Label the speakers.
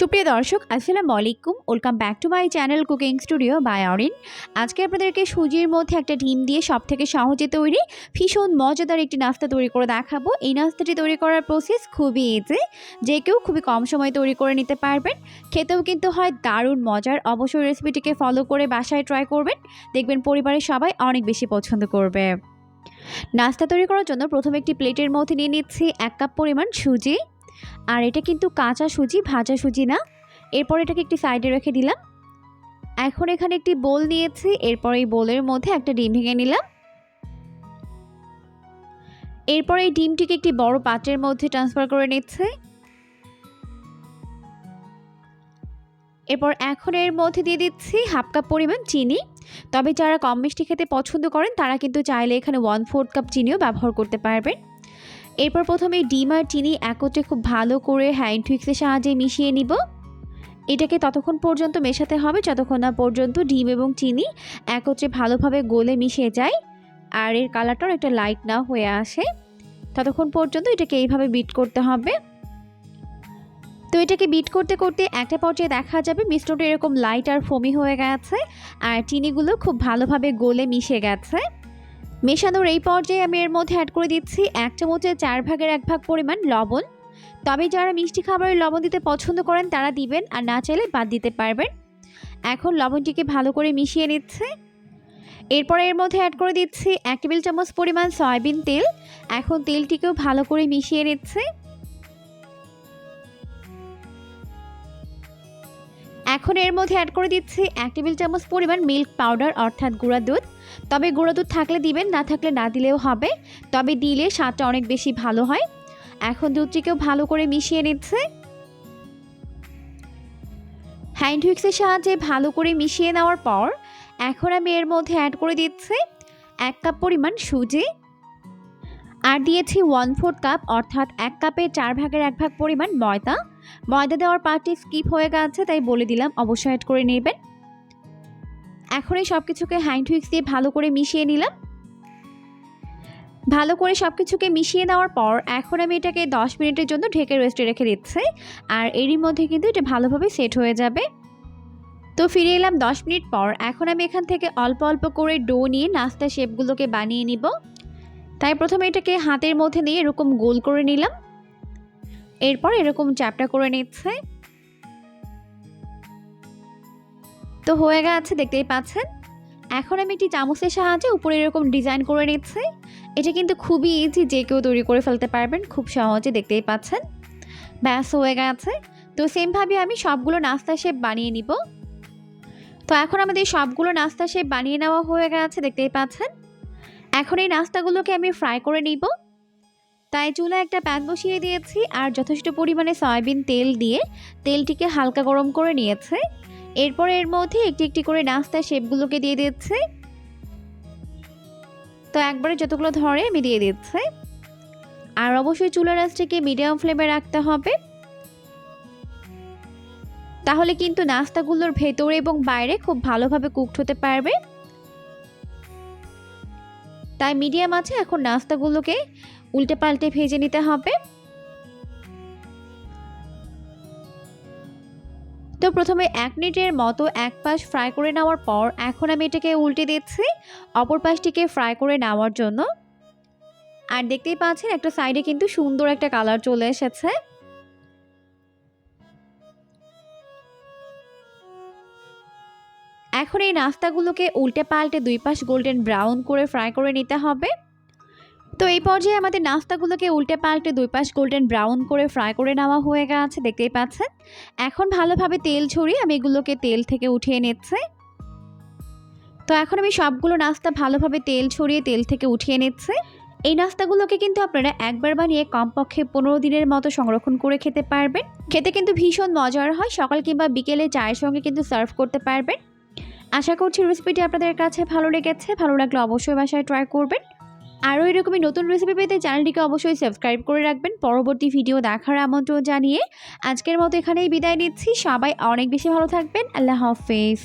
Speaker 1: সুপ্রিয় দর্শক, আসসালামু আলাইকুম। Welcome back to my channel cooking studio by Orin আজকে আপনাদেরকে সুজির মধ্যে একটা ডিম দিয়ে সব থেকে সহজে তৈরি, ভীষণ মজাদার একটি নাস্তা তৈরি করে দেখাবো। এই নাস্তাটি তৈরি করার প্রসেস খুবই ইজি যে কেউ খুবই কম সময় তৈরি করে নিতে পারবেন। খেতেও কিন্তু হয় দারুণ মজার। অবশ্যই রেসিপিটিকে ফলো করে বাসায় ট্রাই করবেন। দেখবেন পরিবারের সবাই অনেক বেশি পছন্দ করবে। নাস্তা তৈরি করার জন্য প্রথমে একটি প্লেটের মধ্যে নিয়ে নিচ্ছি এক কাপ পরিমাণ সুজি। আর এটা কিন্তু কাঁচা সুজি, ভাজা সুজি না। এরপর এটাকে একটি সাইডে রেখে দিলাম। এখন এখানে একটি বোল নিয়েছি। এরপর এই বোলের মধ্যে একটা ডিম ভেঙে নিলাম। এরপর এই ডিমটিকে একটি বড় পাত্রের মধ্যে ট্রান্সফার করে নিচ্ছে। এরপর এখন এর মধ্যে দিয়ে দিচ্ছি হাফ কাপ পরিমাণ চিনি। তবে যারা কম মিষ্টি খেতে পছন্দ করেন, তারা কিন্তু চাইলে এখানে ওয়ান ফোর্থ কাপ চিনিও ব্যবহার করতে পারবেন। এরপর প্রথমে ডিম আর চিনি একত্রে খুব ভালো করে হ্যান্ড টুইক্সের সাহায্যে মিশিয়ে নিব। এটাকে ততক্ষণ পর্যন্ত মেশাতে হবে, যতক্ষণ না পর্যন্ত ডিম এবং চিনি একত্রে ভালোভাবে গলে মিশে যায় আর এর কালারটাও একটা লাইট না হয়ে আসে। ততক্ষণ পর্যন্ত এটাকে এইভাবে বিট করতে হবে। তো এটাকে বিট করতে করতে একটা পর্যায়ে দেখা যাবে মিশ্রণটা এরকম লাইট আর ফমি হয়ে গেছে আর চিনিগুলো খুব ভালোভাবে গলে মিশে গেছে। মেশানোর এই পর্যায়ে আমি এর মধ্যে অ্যাড করে দিচ্ছি এক চামচের চার ভাগের এক ভাগ পরিমাণ লবণ। তবে যারা মিষ্টি খাবারে লবণ দিতে পছন্দ করেন, তারা দিবেন আর না চাইলে বাদ দিতে পারবেন। এখন লবণটিকে ভালো করে মিশিয়ে নিচ্ছে। এরপর এর মধ্যে অ্যাড করে দিচ্ছি এক টেবিল চামচ পরিমাণ সয়াবিন তেল। এখন তেলটিকেও ভালো করে মিশিয়ে নিচ্ছে। এখন এর মধ্যে অ্যাড করে দিচ্ছি এক টেবিল চামচ পরিমাণ মিল্ক পাউডার অর্থাৎ গুঁড়া দুধ। তবে গুঁড়ো দুধ থাকলে দিবেন, না থাকলে না দিলেও হবে। তবে দিলে স্বাদটা অনেক বেশি ভালো হয়। এখন দুধটিকেও ভালো করে মিশিয়ে নিচ্ছে। হ্যান্ড হুইক্সের সাহায্যে ভালো করে মিশিয়ে নেওয়ার পর, এখন আমি এর মধ্যে অ্যাড করে দিচ্ছি এক কাপ পরিমাণ সুজি। আর দিয়েছি ওয়ান ফোর্থ কাপ অর্থাৎ এক কাপে চার ভাগের এক ভাগ পরিমাণ ময়দা। ময়দা দেওয়ার পার্টটি স্কিপ হয়ে গেছে, তাই বলে দিলাম, অবশ্যই অ্যাড করে নেবেন। এখন এই সব কিছুকে হ্যান্ড হুইক্স দিয়ে ভালো করে মিশিয়ে নিলাম। ভালো করে সব কিছুকে মিশিয়ে নেওয়ার পর, এখন আমি এটাকে দশ মিনিটের জন্য ঢেকে রেস্টে রেখে দিচ্ছি, আর এরই মধ্যে কিন্তু এটা ভালোভাবে সেট হয়ে যাবে। তো ফিরে এলাম দশ মিনিট পর, এখন আমি এখান থেকে অল্প অল্প করে ডো নিয়ে নাস্তা শেপগুলোকে বানিয়ে নিব। তাই প্রথমে এটাকে হাতের মধ্যে নিয়ে এরকম গোল করে নিলাম। এরপর এরকম চ্যাপটা করে নিচ্ছে। তো হয়ে গেছে, দেখতেই পাচ্ছেন। এখন আমি একটি চামচের সাহায্যে উপরে এরকম ডিজাইন করে নিচ্ছি। এটা কিন্তু খুবই ইজি যে কেউ তৈরি করে ফেলতে পারবেন, খুব সহজে, দেখতেই পাচ্ছেন। ব্যাস, হয়ে গেছে। তো সেমভাবে আমি সবগুলো নাস্তা শেপ বানিয়ে নিব। তো এখন আমাদের সবগুলো নাস্তা শেপ বানিয়ে নেওয়া হয়ে গেছে, দেখতেই পাচ্ছেন। এখন এই নাস্তাগুলোকে আমি ফ্রাই করে নিব। তাই চুলা একটা প্যান বসিয়ে দিয়েছি আর যথেষ্ট পরিমাণে সয়াবিন তেল দিয়ে তেলটিকে হালকা গরম করে নিয়েছে। এরপর এর মধ্যে একটি একটি করে নাস্তা শেপগুলোকে দিয়ে দিচ্ছে তো একবারে যতগুলো ধরে আমি দিয়ে দিচ্ছে আর অবশ্যই চুলা আঁচটাকে মিডিয়াম ফ্লেমে রাখতে হবে। তাহলে কিন্তু নাস্তাগুলোর ভেতরে এবং বাইরে খুব ভালোভাবে কুকড হতে পারবে। তাই মিডিয়াম আছে, এখন নাস্তাগুলোকে উল্টে পাল্টে ভেজে নিতে হবে। তো প্রথমে এক মিনিটের মতো এক পাশ ফ্রাই করে নেওয়ার পর এখন আমি এটাকে উল্টে দিচ্ছি, অপর পাশটিকে ফ্রাই করে নেওয়ার জন্য। আর দেখতেই পাচ্ছেন একটা সাইডে কিন্তু সুন্দর একটা কালার চলে এসেছে। এখন এই নাস্তাগুলোকে উল্টে পাল্টে দুই পাশ গোল্ডেন ব্রাউন করে ফ্রাই করে নিতে হবে। তো এই পর্যায়ে আমাদের নাস্তাগুলোকে উল্টে পাল্টে দুই পাশ গোল্ডেন ব্রাউন করে ফ্রাই করে নেওয়া হয়ে গেছে, দেখতেই পাচ্ছেন। এখন ভালোভাবে তেল ছড়িয়ে আমি এগুলোকে তেল থেকে উঠিয়ে নিচ্ছে। তো এখন আমি সবগুলো নাস্তা ভালোভাবে তেল ছড়িয়ে তেল থেকে উঠিয়ে নিচ্ছে। এই নাস্তাগুলোকে কিন্তু আপনারা একবার বানিয়ে কমপক্ষে পনেরো দিনের মতো সংরক্ষণ করে খেতে পারবেন। খেতে কিন্তু ভীষণ মজার হয়, সকাল কিংবা বিকেলে চায়ের সঙ্গে কিন্তু সার্ভ করতে পারবেন। আশা করছি রেসিপিটি আপনাদের কাছে ভালো লেগেছে। ভালো লাগলে অবশ্যই বাসায় ট্রাই করবেন। আরও এরকমই নতুন রেসিপি পেতে চ্যানেলটিকে অবশ্যই সাবস্ক্রাইব করে রাখবেন। পরবর্তী ভিডিও দেখার আমন্ত্রণ জানিয়ে আজকের মতো এখানেই বিদায় নিচ্ছি। সবাই অনেক বেশি ভালো থাকবেন। আল্লাহ হাফেজ।